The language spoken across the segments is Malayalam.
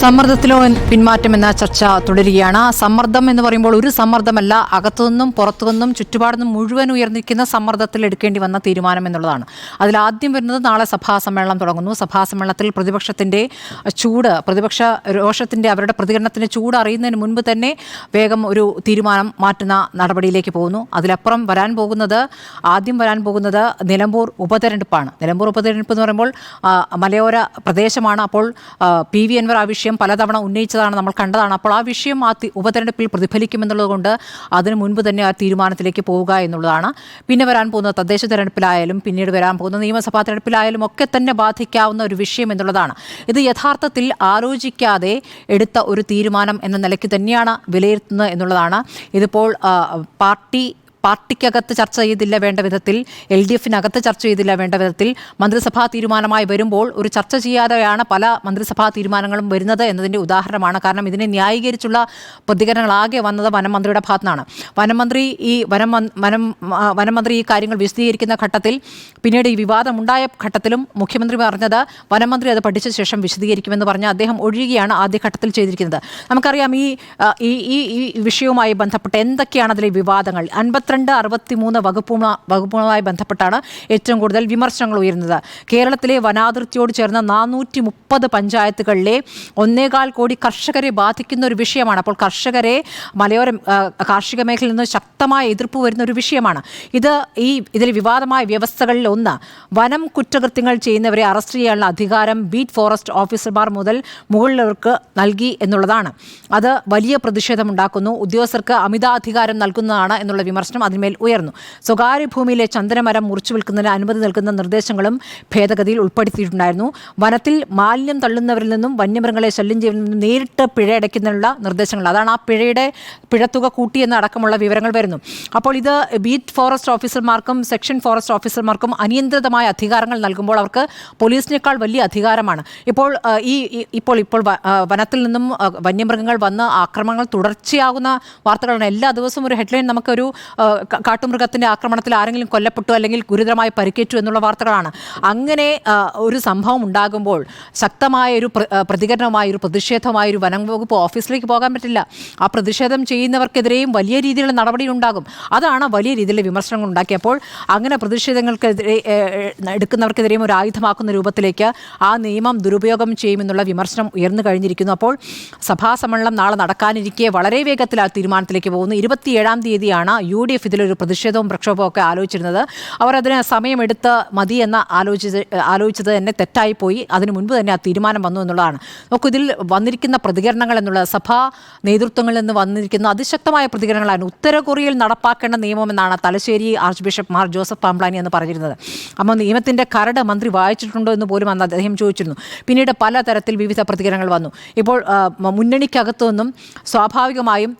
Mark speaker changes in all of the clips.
Speaker 1: സമ്മർദ്ദത്തിലോ പിന്മാറ്റം എന്ന ചർച്ച തുടരുകയാണ്. സമ്മർദ്ദം എന്ന് പറയുമ്പോൾ ഒരു സമ്മർദ്ദമല്ല അകത്തുനിന്നും പുറത്തുനിന്നും ചുറ്റുപാടുനിന്നും മുഴുവൻ ഉയർന്നിരിക്കുന്ന സമ്മർദ്ദത്തിൽ എടുക്കേണ്ടി വന്ന തീരുമാനം എന്നുള്ളതാണ്. അതിൽ ആദ്യം വരുന്നത് നാളെ സഭാ സമ്മേളനം തുടങ്ങുന്നു. സഭാ സമ്മേളനത്തിൽ പ്രതിപക്ഷത്തിന്റെ ചൂട് പ്രതിപക്ഷ രോഷത്തിന്റെ അവരുടെ പ്രതികരണത്തിന്റെ ചൂട് അറിയുന്നതിന് മുൻപ് തന്നെ വേഗം ഒരു തീരുമാനം മാറ്റുന്ന നടപടിയിലേക്ക് പോകുന്നു. അതിലപ്പുറം വരാൻ പോകുന്നത് ആദ്യം വരാൻ പോകുന്നത് നിലമ്പൂർ ഉപതെരഞ്ഞെടുപ്പാണ്. നിലമ്പൂർ ഉപതെരഞ്ഞെടുപ്പ് എന്ന് പറയുമ്പോൾ മലയോര പ്രദേശമാണ് അപ്പോൾ പി വി അൻവർ ആ വിഷയം പലതവണ ഉന്നയിച്ചതാണ് നമ്മൾ കണ്ടതാണ്. അപ്പോൾ ആ വിഷയം ആ ഉപതെരഞ്ഞെടുപ്പിൽ പ്രതിഫലിക്കുമെന്നുള്ളതുകൊണ്ട് അതിന് മുൻപ് തന്നെ ആ തീരുമാനത്തിലേക്ക് പോവുക എന്നുള്ളതാണ്. പിന്നെ വരാൻ പോകുന്ന തദ്ദേശ തെരഞ്ഞെടുപ്പിലായാലും പിന്നീട് വരാൻ പോകുന്ന നിയമസഭാ തെരഞ്ഞെടുപ്പിലായാലും ഒക്കെ തന്നെ ബാധിക്കാവുന്ന ഒരു വിഷയം എന്നുള്ളതാണ്. ഇത് യഥാർത്ഥത്തിൽ ആലോചിക്കാതെ എടുത്ത ഒരു തീരുമാനം എന്ന നിലയ്ക്ക് തന്നെയാണ് വിലയിരുത്തുന്നത് എന്നുള്ളതാണ്. ഇതിപ്പോൾ പാർട്ടി പാർട്ടിക്കകത്ത് ചർച്ച ചെയ്തില്ല വേണ്ട വിധത്തിൽ എൽ ഡി എഫിനകത്ത് ചർച്ച ചെയ്തില്ല വേണ്ട വിധത്തിൽ മന്ത്രിസഭാ തീരുമാനമായി വരുമ്പോൾ ഒരു ചർച്ച ചെയ്യാതെയാണ് പല മന്ത്രിസഭാ തീരുമാനങ്ങളും വരുന്നത് എന്നതിന്റെ ഉദാഹരണമാണ്. കാരണം ഇതിനെ ന്യായീകരിച്ചുള്ള പ്രതികരണങ്ങളാകെ വന്നത് വനമന്ത്രിയുടെ ഭാഗത്തുനിന്നാണ്. വനമന്ത്രി ഈ വനം വനം വനമന്ത്രി ഈ കാര്യങ്ങൾ വിശദീകരിക്കുന്ന ഘട്ടത്തിൽ പിന്നീട് ഈ വിവാദമുണ്ടായ ഘട്ടത്തിലും മുഖ്യമന്ത്രി പറഞ്ഞത് വനമന്ത്രി അത് പഠിച്ച ശേഷം വിശദീകരിക്കുമെന്ന് പറഞ്ഞ് അദ്ദേഹം ഒഴിയുകയാണ് ആദ്യഘട്ടത്തിൽ ചെയ്തിരിക്കുന്നത്. നമുക്കറിയാം ഈ ഈ വിഷയവുമായി ബന്ധപ്പെട്ട് എന്തൊക്കെയാണ് അതിലെ വിവാദങ്ങൾ? അൻപത്തിരണ്ട് അറുപത്തിമൂന്ന് വകുപ്പുമ വകുപ്പുമായി ബന്ധപ്പെട്ടാണ് ഏറ്റവും കൂടുതൽ വിമർശനങ്ങൾ ഉയരുന്നത്. കേരളത്തിലെ വനാതിർത്തിയോട് ചേർന്ന നാനൂറ്റി മുപ്പത് പഞ്ചായത്തുകളിലെ ഒന്നേകാൽ കോടി കർഷകരെ ബാധിക്കുന്ന ഒരു വിഷയമാണ്. അപ്പോൾ കർഷകരെ മലയോര കാർഷിക മേഖലയിൽ നിന്ന് ശക്തമായ എതിർപ്പ് വരുന്ന ഒരു വിഷയമാണ്. ഇത് ഈ ഇതിലെ വിവാദമായ വ്യവസ്ഥകളിൽ ഒന്ന് വനം കുറ്റകൃത്യങ്ങൾ ചെയ്യുന്നവരെ അറസ്റ്റ് ചെയ്യാനുള്ള അധികാരം ബീറ്റ് ഫോറസ്റ്റ് ഓഫീസർമാർ മുതൽ മുകളിലവർക്ക് നൽകി എന്നുള്ളതാണ്. അത് വലിയ പ്രതിഷേധമുണ്ടാക്കുന്നു. ഉദ്യോഗസ്ഥർക്ക് അമിതാധികാരം നൽകുന്നതാണ് എന്നുള്ള വിമർശനം അതിന്മേൽ ഉയർന്നു. സ്വകാര്യ ഭൂമിയിലെ ചന്ദനമരം മുറിച്ചു വിൽക്കുന്നതിന് അനുമതി നൽകുന്ന നിർദ്ദേശങ്ങളും ഭേദഗതിയിൽ ഉൾപ്പെടുത്തിയിട്ടുണ്ടായിരുന്നു. വനത്തിൽ മാലിന്യം തള്ളുന്നവരിൽ നിന്നും വന്യമൃഗങ്ങളെ ശല്യം ചെയ്യുന്നതിൽ നിന്നും നേരിട്ട് പിഴ അടയ്ക്കുന്നതിനുള്ള നിർദ്ദേശങ്ങൾ. അതാണ് ആ പിഴയുടെ പിഴത്തുക കൂട്ടിയെന്ന് അടക്കമുള്ള വിവരങ്ങൾ വരുന്നു അപ്പോൾ ഇത് ബീറ്റ് ഫോറസ്റ്റ് ഓഫീസർമാർക്കും സെക്ഷൻ ഫോറസ്റ്റ് ഓഫീസർമാർക്കും അനിയന്ത്രിതമായ അധികാരങ്ങൾ നൽകുമ്പോൾ അവർക്ക് പോലീസിനേക്കാൾ വലിയ അധികാരമാണ്. ഇപ്പോൾ ഈ ഇപ്പോൾ ഇപ്പോൾ വനത്തിൽ നിന്നും വന്യമൃഗങ്ങൾ വന്ന് ആക്രമണങ്ങൾ തുടർച്ചയാകുന്ന വാർത്തകളാണ്. എല്ലാ ദിവസവും ഒരു ഹെഡ്ലൈൻ നമുക്കൊരു കാട്ടുമൃഗത്തിന്റെ ആക്രമണത്തിൽ ആരെങ്കിലും കൊല്ലപ്പെട്ടു അല്ലെങ്കിൽ ഗുരുതരമായി പരിക്കേറ്റു എന്നുള്ള വാർത്തകളാണ്. അങ്ങനെ ഒരു സംഭവം ഉണ്ടാകുമ്പോൾ ശക്തമായ ഒരു പ്രതികരണമായ ഒരു പ്രതിഷേധമായി ഒരു വനം വകുപ്പ് ഓഫീസിലേക്ക് പോകാൻ പറ്റില്ല. ആ പ്രതിഷേധം ചെയ്യുന്നവർക്കെതിരെയും വലിയ രീതിയിലുള്ള നടപടി ഉണ്ടാകും. അതാണ് വലിയ രീതിയിൽ വിമർശനങ്ങൾ ഉണ്ടാക്കിയപ്പോൾ അങ്ങനെ പ്രതിഷേധങ്ങൾക്കെതിരെ എടുക്കുന്നവർക്കെതിരെയും ഒരു ആയുധമാക്കുന്ന രൂപത്തിലേക്ക് ആ നിയമം ദുരുപയോഗം ചെയ്യുമെന്നുള്ള വിമർശനം ഉയർന്നു കഴിഞ്ഞിരിക്കുന്നു. അപ്പോൾ സഭാ സമ്മേളനം നാളെ നടക്കാനിരിക്കെ വളരെ വേഗത്തിൽ ആ തീരുമാനത്തിലേക്ക് പോകുന്നു. ഇരുപത്തിയേഴാം തീയതിയാണ് യു ഡി എഫ് ഇതിലൊരു പ്രതിഷേധവും പ്രക്ഷോഭവും ഒക്കെ ആലോചിച്ചിരുന്നത്. അവർ അതിന് സമയമെടുത്ത് മതി എന്ന ആലോചിച്ച് ആലോചിച്ചത് തന്നെ തെറ്റായിപ്പോയി അതിനു മുൻപ് തന്നെ ആ തീരുമാനം വന്നു എന്നുള്ളതാണ്. നോക്കൂ ഇതിൽ വന്നിരിക്കുന്ന പ്രതികരണങ്ങൾ എന്നുള്ളത് സഭാ നേതൃത്വങ്ങളിൽ നിന്ന് വന്നിരിക്കുന്ന അതിശക്തമായ പ്രതികരണങ്ങളാണ്. ഉത്തര കൊറിയയിൽ നടപ്പാക്കേണ്ട നിയമമെന്നാണ് Thalassery arch bishop Mar Joseph Pamplany എന്ന് പറഞ്ഞിരുന്നത്. അപ്പോൾ നിയമത്തിന്റെ കരട് മന്ത്രി വായിച്ചിട്ടുണ്ടോ എന്ന് പോലും അന്ന് അദ്ദേഹം ചോദിച്ചിരുന്നു. പിന്നീട് പലതരത്തിൽ വിവിധ പ്രതികരണങ്ങൾ വന്നു. ഇപ്പോൾ മുന്നണിക്കകത്തു നിന്നും സ്വാഭാവികമായും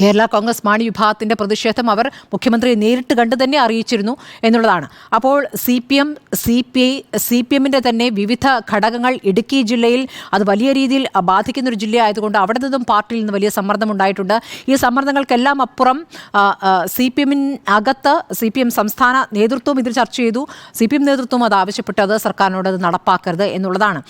Speaker 1: കേരള കോൺഗ്രസ് മാണി വിഭാഗത്തിന്റെ പ്രതിഷേധം അവർ മുഖ്യമന്ത്രിയെ നേരിട്ട് കണ്ട് തന്നെ അറിയിച്ചിരുന്നു എന്നുള്ളതാണ്. അപ്പോൾ C P M C P I C P എമ്മിന്റെ തന്നെ വിവിധ ഘടകങ്ങൾ ഇടുക്കി ജില്ലയിൽ അത് വലിയ രീതിയിൽ ബാധിക്കുന്ന ഒരു ജില്ലയായതുകൊണ്ട് അവിടെ നിന്നും പാർട്ടിയിൽ നിന്ന് വലിയ സമ്മർദ്ദം ഉണ്ടായിട്ടുണ്ട്. ഈ സമ്മർദ്ദങ്ങൾക്കെല്ലാം അപ്പുറം സി പി എമ്മിനകത്ത് സി പി എം സംസ്ഥാന നേതൃത്വവും ഇതിൽ ചർച്ച ചെയ്തു. സി പി എം നേതൃത്വം അത് ആവശ്യപ്പെട്ടത് സർക്കാരിനോട് അത് നടപ്പാക്കരുത് എന്നുള്ളതാണ്.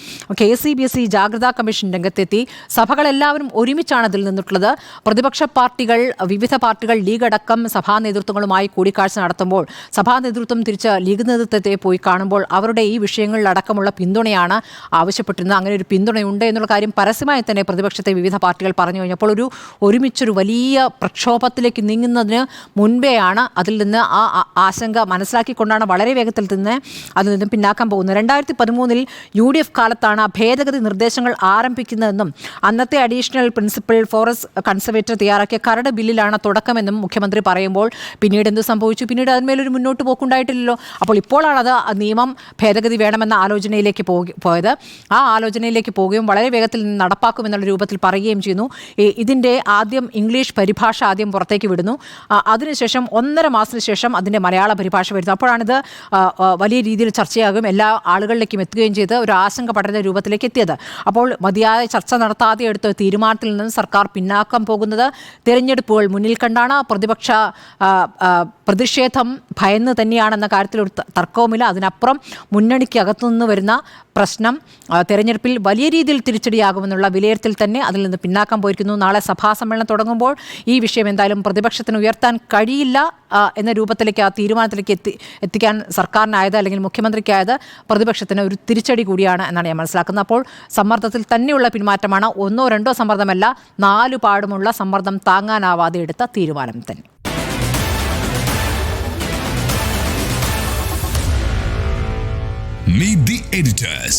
Speaker 1: K C B S E ജാഗ്രതാ കമ്മീഷൻ രംഗത്തെത്തി. സഭകളെല്ലാവരും ഒരുമിച്ചാണ് ഇതിൽ നിന്നിട്ടുള്ളത്. പ്രതിപക്ഷ പാർട്ടികൾ വിവിധ പാർട്ടികൾ ലീഗ് അടക്കം സഭാ നേതൃത്വങ്ങളുമായി കൂടിക്കാഴ്ച നടത്തുമ്പോൾ സഭാ നേതൃത്വം തിരിച്ച് ലീഗ് നേതൃത്വത്തെ പോയി കാണുമ്പോൾ അവരുടെ ഈ വിഷയങ്ങളിലടക്കമുള്ള പിന്തുണയാണ് ആവശ്യപ്പെട്ടിരുന്നത്. അങ്ങനെ ഒരു പിന്തുണയുണ്ട് എന്നുള്ള കാര്യം പരസ്യമായി തന്നെ പ്രതിപക്ഷത്തെ വിവിധ പാർട്ടികൾ പറഞ്ഞു കഴിഞ്ഞപ്പോൾ ഒരു ഒരുമിച്ചൊരു വലിയ പ്രക്ഷോഭത്തിലേക്ക് നീങ്ങുന്നതിന് മുൻപേയാണ് അതിൽ നിന്ന് ആ ആ- ആശങ്ക മനസ്സിലാക്കിക്കൊണ്ടാണ് വളരെ വേഗത്തിൽ തന്നെ അതിൽ നിന്നും പിന്നാക്കാൻ പോകുന്നത്. രണ്ടായിരത്തി പതിമൂന്നിൽ യു ഡി എഫ് കാലത്താണ് ഭേദഗതി നിർദ്ദേശങ്ങൾ ആരംഭിക്കുന്നതെന്നും അന്നത്തെ അഡീഷണൽ പ്രിൻസിപ്പൽ ഫോറസ്റ്റ് കൺസർവേറ്റർ തയ്യാറാക്കിയ കരട് ബില്ലിലാണ് തുടക്കമെന്നും മുഖ്യമന്ത്രി പറയുമ്പോൾ പിന്നീട് എന്ത് സംഭവിച്ചു? പിന്നീട് അതിന്മേലൊരു മുന്നോട്ട് പോക്കുണ്ടായിട്ടില്ലല്ലോ. അപ്പോൾ ഇപ്പോഴാണ് അത് നിയമം ഭേദഗതി വേണമെന്ന ആലോചനയിലേക്ക് പോയത്. ആ ആലോചനയിലേക്ക് പോവുകയും വളരെ വേഗത്തിൽ നടപ്പാക്കും നടപ്പാക്കുമെന്നുള്ള രൂപത്തിൽ പറയുകയും ചെയ്യുന്നു. ഇതിന്റെ ആദ്യം ഇംഗ്ലീഷ് പരിഭാഷ ആദ്യം പുറത്തേക്ക് വിടുന്നു. അതിനുശേഷം ഒന്നര മാസത്തിന് ശേഷം അതിന്റെ മലയാള പരിഭാഷ വരുന്നു. അപ്പോഴാണിത് വലിയ രീതിയിൽ ചർച്ചയാകും. എല്ലാ ആളുകളിലേക്കും എത്തുകയും ചെയ്ത് ഒരു ആശങ്ക പഠന രൂപത്തിലേക്ക് എത്തിയത്. അപ്പോൾ മതിയായ ചർച്ച നടത്താതെ എടുത്ത തീരുമാനത്തിൽ നിന്ന് സർക്കാർ പിന്നാക്കം പോകുന്നത്. തെരഞ്ഞെടുപ്പുകൾ മുന്നിൽ കണ്ടാണ് പ്രതിപക്ഷ പ്രതിഷേധം ഭയന്ന് തന്നെയാണെന്ന കാര്യത്തിൽ ഒരു തർക്കവുമില്ല. അതിനപ്പുറം മുന്നണിക്ക് അകത്തുനിന്ന് വരുന്ന പ്രശ്നം തെരഞ്ഞെടുപ്പിൽ വലിയ രീതിയിൽ തിരിച്ചടിയാകുമെന്നുള്ള വിലയിരുത്തൽ തന്നെ അതിൽ നിന്ന് പിന്നാക്കം പോയിരിക്കുന്നു. നാളെ സഭാ സമ്മേളനം തുടങ്ങുമ്പോൾ ഈ വിഷയം എന്തായാലും പ്രതിപക്ഷത്തിന് ഉയർത്താൻ കഴിയില്ല എന്ന രൂപത്തിലേക്ക് ആ തീരുമാനത്തിലേക്ക് എത്തി എത്തിക്കാൻ സർക്കാരിനായത് അല്ലെങ്കിൽ മുഖ്യമന്ത്രിക്കായത് പ്രതിപക്ഷത്തിന് ഒരു തിരിച്ചടി കൂടിയാണ് എന്നാണ് ഞാൻ മനസ്സിലാക്കുന്നത്. അപ്പോൾ സമ്മർദ്ദത്തിൽ തന്നെയുള്ള പിന്മാറ്റമാണ് ഒന്നോ രണ്ടോ സമ്മർദ്ദമല്ല നാലു പാടുമുള്ള സമ്മർദ്ദം താങ്ങാനാവാതെ എടുത്ത തീരുമാനം തന്നെ
Speaker 2: Meet the editors.